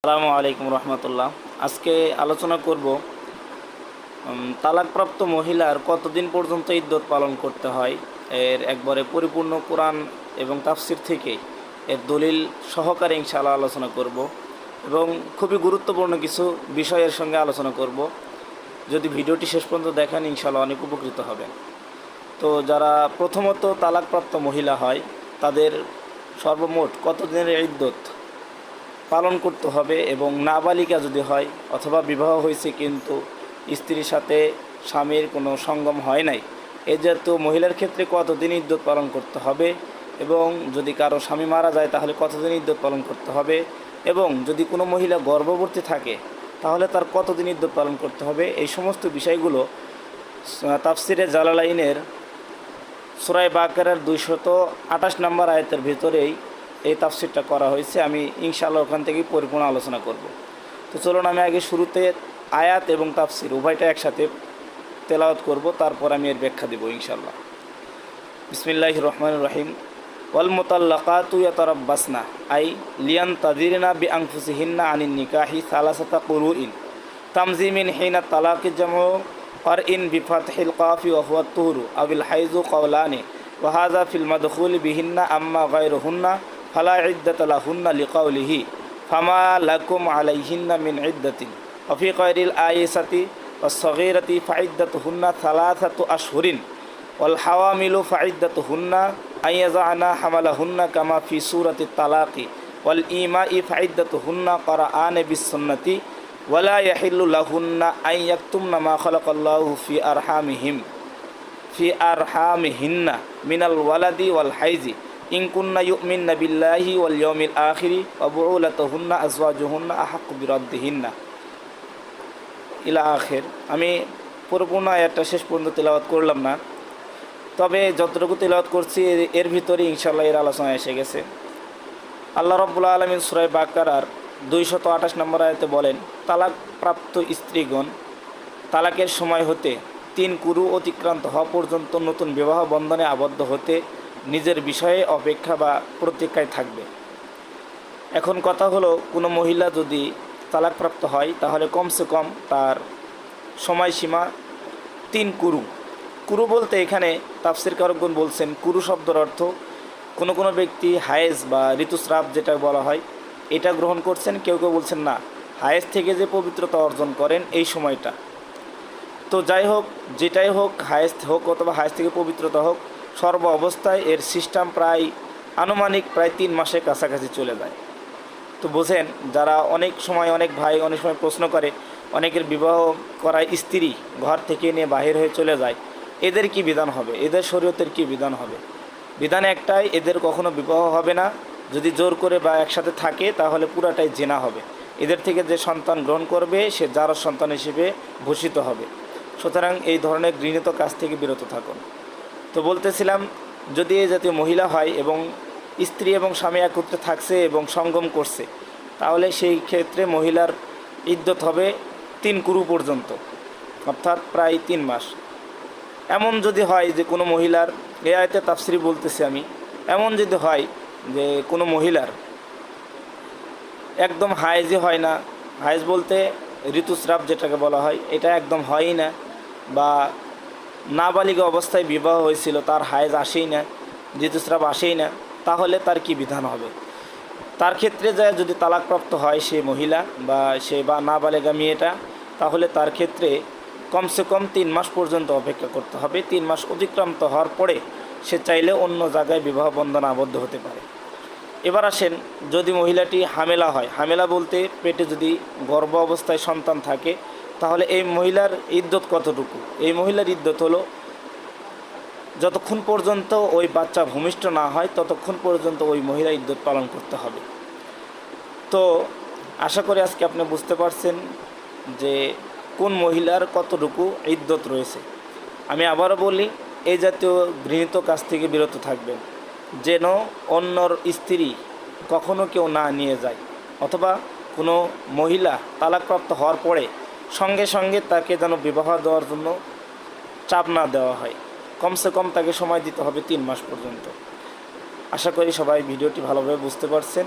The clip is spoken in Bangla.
আসসালামু আলাইকুম রহমতুল্লাহ। আজকে আলোচনা করব তালাকপ্রাপ্ত মহিলার কতদিন পর্যন্ত ইদ্যত পালন করতে হয়, এর একবারে পরিপূর্ণ কোরআন এবং তাফসির থেকে এর দলিল সহকারে ইনশাআল্লাহ আলোচনা করব এবং খুবই গুরুত্বপূর্ণ কিছু বিষয়ের সঙ্গে আলোচনা করব। যদি ভিডিওটি শেষ পর্যন্ত দেখেন, ইনশাআল্লাহ অনেক উপকৃত হবেন। তো যারা প্রথমত তালাকপ্রাপ্ত মহিলা হয়, তাদের সর্বমোট কতদিনের ইদ্যত? পালন করতে হবে এবং নাবালিকা যদি হয় অথবা বিবাহ হয়েছে কিন্তু স্ত্রীর সাথে স্বামীর কোনো সঙ্গম হয় নাই, এ জাতীয় মহিলার ক্ষেত্রে কতদিন ইদ্যত পালন করতে হবে এবং যদি কারও স্বামী মারা যায় তাহলে কতদিন ইদ্যত পালন করতে হবে এবং যদি কোনো মহিলা গর্ভবতী থাকে তাহলে তার কতদিন ইদ্যত পালন করতে হবে? এই সমস্ত বিষয়গুলো তাফসিরে জালালাইনের সুরাই বাকারের দুইশত আঠাশ নম্বর আয়তের ভিতরেই এই তাফসিরটা করা হয়েছে, আমি ইনশাআল্লাহ ওখান থেকেই পরিপূর্ণ আলোচনা করব। তো চলুন আমি আগে শুরুতে আয়াত এবং তাফসির উভয়টা একসাথে তেলাওয়াত করব, তারপর আমি এর ব্যাখ্যা দেবো ইনশাআল্লাহ। বিসমিল্লাহ রহমান রহিম। ওয়াল মোতাল্লাকাতু ইয়াতারাব্বাসনা, আই লিয়ান তাদিরিনা বি আনফুসিহিন্না আনিন নিকাহি সালাসাতা কুরুইন তামজিমিন হিনা তালাকি জামু আর ইন বিফাতহিল কাফি ওয়া হুয়া তুহরু আবিল হাইজু কওলানি, ওয়া হাযা ফিল মাদখুল বিহিন্না আম্মা গায়রুহুন্না فلا عدة لهن لقوله فما لكم عليهن من عدة. وفي قيد الآيسة والصغيرة فعدتهن ثلاثة أشهر والحوامل فعدتهن أن يضعن حملهن كما في سورة الطلاق والإيماء فعدتهن قرآن بالسنة ولا يحل لهن أن يكتمن ما خلق الله في أرحامهم في أرحامهن من الولد والحيز ইনকুন্না ইউমিন্না বিল্লাহি ওয়াল ইয়মিল আখিরি অবুলাতহুন্না আজওয়াজুহুন্না আহাক বিরদ্দিহিন্না। ইলা আখের। আমি পরিপূর্ণ আয়াতটা শেষ পর্যন্ত তেলাওয়াত করলাম না। তবে যতটুকু তেলাওয়াত করছি, এর ভিতরে ইনশাল্লাহ এর আলোচনা এসে গেছে। আল্লাহ রব্বুল্লা আলমিন সুরাই বাক্কার দুইশত আঠাশ নম্বর আয়তে বলেন তালাক প্রাপ্ত স্ত্রীগণ, তালাকের সময় হতে তিন কুরু অতিক্রান্ত হওয়া পর্যন্ত নতুন বিবাহ বন্ধনে আবদ্ধ হতে নিজের বিষয়ে অপেক্ষা বা প্রতীক্ষায় থাকবে। এখন কথা হলো, কোনো মহিলা যদি তালাকপ্রাপ্ত হয়, তাহলে কমসে কম তার সময়সীমা তিন কুরু। কুরু বলতে এখানে তাফসির কারকগণ বলছেন, কুরু শব্দের অর্থ কোনো কোনো ব্যক্তি হায়েজ বা ঋতুস্রাব যেটা বলা হয়, এটা গ্রহণ করছেন, কেউ কেউ বলছেন না, হায়েজ থেকে যে পবিত্রতা অর্জন করেন এই সময়টা। তো যাই হোক, যেটাই হোক হায়েস্ট হোক অথবা হায়েস্ট থেকে পবিত্রতা হোক সর্ব অবস্থায় এর সিস্টেম প্রায় আনুমানিক প্রায় তিন মাসের কাছাকাছি চলে যায়। তো বোঝেন, যারা অনেক সময় অনেক ভাই অনেক সময় প্রশ্ন করে, অনেকের বিবাহ করায় স্ত্রী ঘর থেকে নিয়ে বাহির হয়ে চলে যায়, এদের কি বিধান হবে? এদের শরীয়তের কি বিধান হবে? বিধান একটাই, এদের কখনো বিবাহ হবে না। যদি জোর করে বা একসাথে থাকে, তাহলে পুরাটাই জেনা হবে। এদের থেকে যে সন্তান গ্রহণ করবে, সে যার সন্তান হিসেবে ভূষিত হবে। সুতরাং এই ধরনের গৃহীত কাজ থেকে বিরত থাকুন। তো বলতেছিলাম, যদি এই জাতীয় মহিলা হয় এবং স্ত্রী এবং স্বামী একত্রে থাকছে এবং সঙ্গম করছে, তাহলে সেই ক্ষেত্রে মহিলার ইদ্যত হবে তিন কুরু পর্যন্ত, অর্থাৎ প্রায় তিন মাস। এমন যদি হয় যে কোনো মহিলার, এ আয়তে তাফসিরি বলতেছি আমি, এমন যদি হয় যে কোনো মহিলার একদম হাইজই হয় না হাইজ বলতে ঋতুস্রাব যেটাকে বলা হয়, এটা একদম হয়ই না বা নাবালিকা অবস্থায় বিবাহ হয়েছিল, তার হায়েজ আসেই না ঋতুস্রাব আসেই না, তাহলে তার কি বিধান হবে? তার ক্ষেত্রে যায় যদি তালাকপ্রাপ্ত হয় সে মহিলা বা সে বা নাবালিকা মেয়েটা, তাহলে তার ক্ষেত্রে কমসে কম তিন মাস পর্যন্ত অপেক্ষা করতে হবে। তিন মাস অতিক্রান্ত হওয়ার পরে সে চাইলে অন্য জায়গায় বিবাহ বন্ধন আবদ্ধ হতে পারে। এবার আসেন, যদি মহিলাটি হামেলা হয়, হামেলা বলতে পেটে যদি গর্ভ অবস্থায় সন্তান থাকে তাহলে এই মহিলার ইদ্যত কতটুকু? এই মহিলার ইদ্যত হলো, যতক্ষণ পর্যন্ত ওই বাচ্চা ভূমিষ্ঠ না হয়, ততক্ষণ পর্যন্ত ওই মহিলা ইদ্যত পালন করতে হবে। তো আশা করি আজকে আপনি বুঝতে পারছেন যে কোন মহিলার কতটুকু ইদ্যত রয়েছে। আমি আবারও বলি এই জাতীয় গৃহীত কাজ থেকে বিরত থাকবেন, যেন অন্যর স্ত্রী কখনো কেউ না নিয়ে যায়, অথবা কোনো মহিলা তালাকপ্রাপ্ত হওয়ার পরে সঙ্গে সঙ্গে তাকে যেন বিবাহ দেওয়ার জন্য চাপ না দেওয়া হয়। কমসে কম তাকে সময় দিতে হবে তিন মাস পর্যন্ত। আশা করি সবাই ভিডিওটি ভালোভাবে বুঝতে পারছেন।